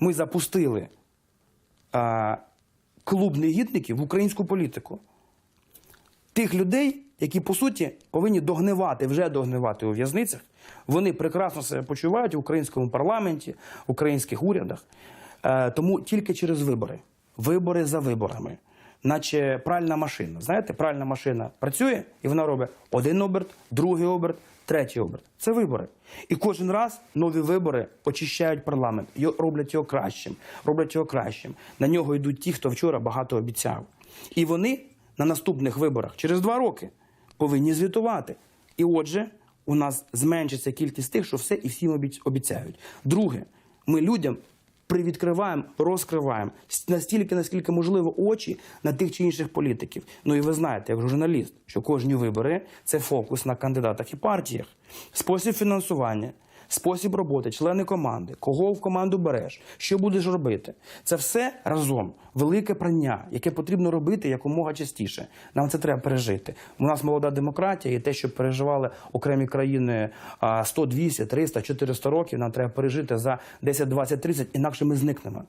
ми запустили а, клуб негідників в українську політику. Тих людей, які по суті повинні догнивати, вже догнивати у в'язницях, вони прекрасно себе почувають в українському парламенті, в українських урядах. Е, тому тільки через вибори, вибори за виборами, наче пральна машина. Знаєте, пральна машина працює і вона робить один оберт, другий оберт, третій оберт. Це вибори. І кожен раз нові вибори очищають парламент, роблять його кращим, роблять його кращим. На нього йдуть ті, хто вчора багато обіцяв. І вони на наступних виборах через два роки повинні звітувати. І отже, у нас зменшиться кількість тих, що все і всім обіцяють. Друге, ми людям привідкриваємо, розкриваємо настільки, наскільки можливо, очі на тих чи інших політиків. Ну і ви знаєте, як журналіст, що кожні вибори це фокус на кандидатах і партіях, спосіб фінансування. Спосіб роботи, члени команди, кого в команду береш, що будеш робити. Це все разом велике прання, яке потрібно робити якомога частіше. Нам це треба пережити. У нас молода демократія, і те, що переживали окремі країни а, 100, 200, 300, 400 років, нам треба пережити за 10, 20, 30, інакше ми зникнемо.